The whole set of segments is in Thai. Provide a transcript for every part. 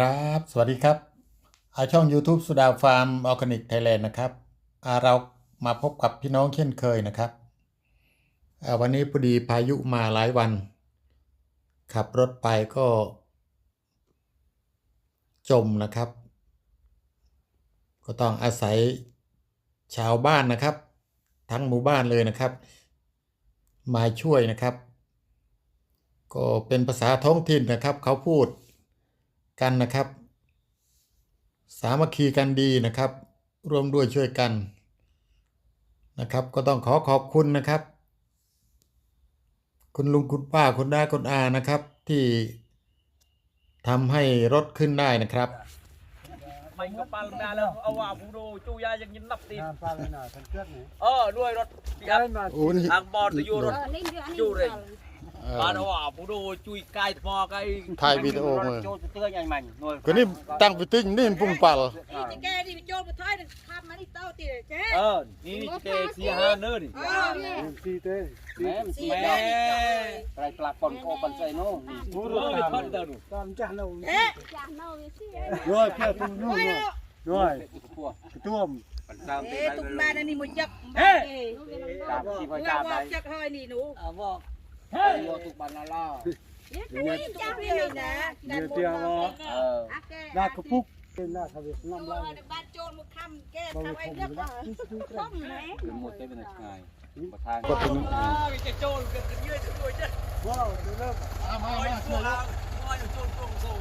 ครับ สวัสดีครับอาช่อง YouTube สุดาฟาร์มออร์แกนิกไทยแลนด์นะครับอาเรามาพบกับพี่น้องเช่นเคยนะครับ วันนี้พอดีพายุมาหลายวัน ขับรถไปก็ จมนะครับ ก็ต้องอาศัยชาวบ้านนะครับ ทั้งหมู่บ้านเลยนะครับ มาช่วยนะครับ ก็เป็นภาษาท้องถิ่นนะครับเขาพูด กันนะครับ สามัคคีกันดีนะครับ ร่วมด้วยช่วยกันนะครับ ก็ต้องขอขอบคุณนะครับ คุณลุงคุณป้าคุณน้าคุณอานะครับ ที่ทำให้รถขึ้นได้นะครับ mình có ba lần nào đâu ông à phụ đồ chu gia dân nhìn nắp đi น้ำปลาเลยหน่อยกันเชือกนี่ ờ nuôi rồi đi ได้ ăn มาโอ้นี่ hàng bò từ vô rồi อ ยู่เลยเอ่อ ba đâu à phụ đồ chui cay mò cay ถ่ายวิดีโอมา cho tươi nhanh mạnh nuôi ก็นี่ตั้งไปติ้งนี่ปุ่งเปล่านี่แกนี่โจรมาท้ายนึงข้ามมานี่เต้าตีเลยแก ờ đi đi kê xì ha nữa đi เออนี่ซีเต้ซี mẹ สี่ mẹ โจรนี่เต้า lại là con cô con xây nó nuôi con đâu đủ ตามจ้าเราเอ๊ะด้วยเพื่อตุ้มนู่นโอ้ยด้วย cua กระตุ้ม còn sao เอ๊ะตุกมานี่มันยักเอ๊ะเรา làm gì ว่า phải làm ว่า đây จักเฮ้ยนี่หนู à vâng vô tụ bàn là lo จักเลย นะเดี๋ยวเตียวว่า ờ หน้ากระปุกเป็นหน้าทวีสน้ำลายบ้านโจรมาค้ำแกบางทำไอ้คนเรื่องนะต้มไหม một cái bên này ngày một thang ก็ถึง cái trôn cái cái dưới cái đuôi chết ว้าวเดี๋ยวเลิก Ôi, chua hàng, ôi, chua chua chua.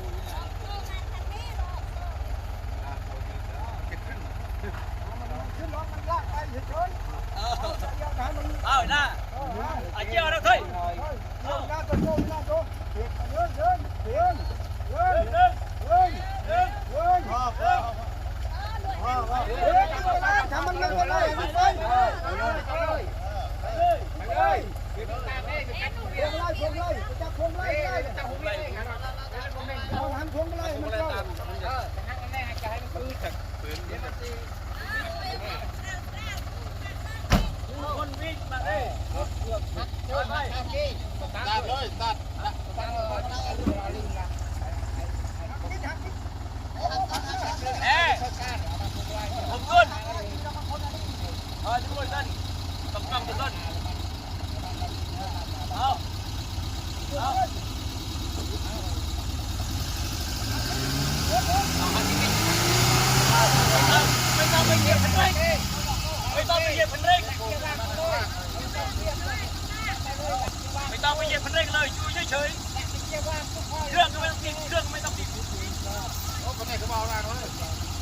ขึ้นรถมันลากไปเฉย Ờ, nè. À, chia đâu thôi. ๆเดินหน้าตัวโจ้หน้าตัวเดินเดินเดินเดินเดิน Đứng, đứng, เดิน đứng. เดินว้าวว้าวว้าวว้าวทำมันเล่นกันเลยไปเลยไปเลยไปเลยพวงไล่พวงไล่จับพวงไล่ไล่จับพวงไล่เอาหันพวงไล่มันเข้า Con vịt mà đây. Rồi, mày. Ê, không luôn. Ờ, chúng tôi dân. Cầm cầm cho dân. Ờ. Ờ. ไม่ต้องไปเห ยียบคันเร่งไม่ต้องไปเหยียบคันเร่งไม่ต้องไปเหยียบคันเร่งเลยอยู่เฉยๆเครื่องก็ไม่ต้องติดเครื่องไม่ต้องติด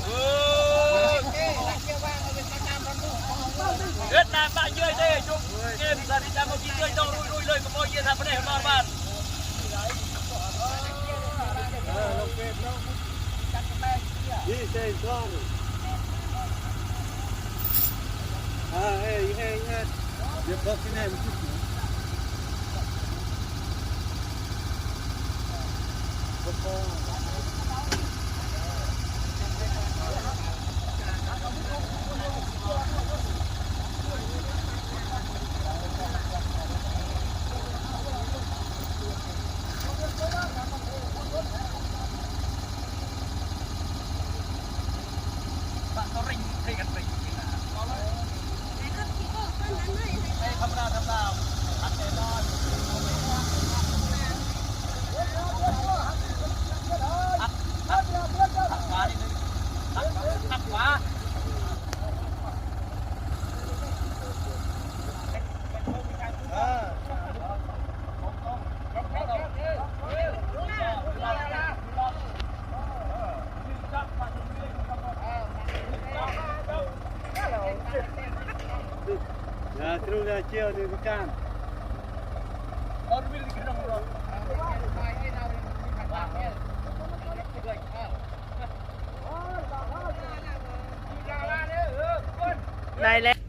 เออเวียดนามบ้านเยอะเด้จุ๊บเกมสันนิษฐามากินเลยต้องรุยๆเลยก็พอเยี่ยทำไม่ได้นอนบ้านนี่เส้นช่องอ่าเฮ้ยเฮ้ยเ Ja, tror jag att jag nu kan. Har du blivit kram då? Đây lên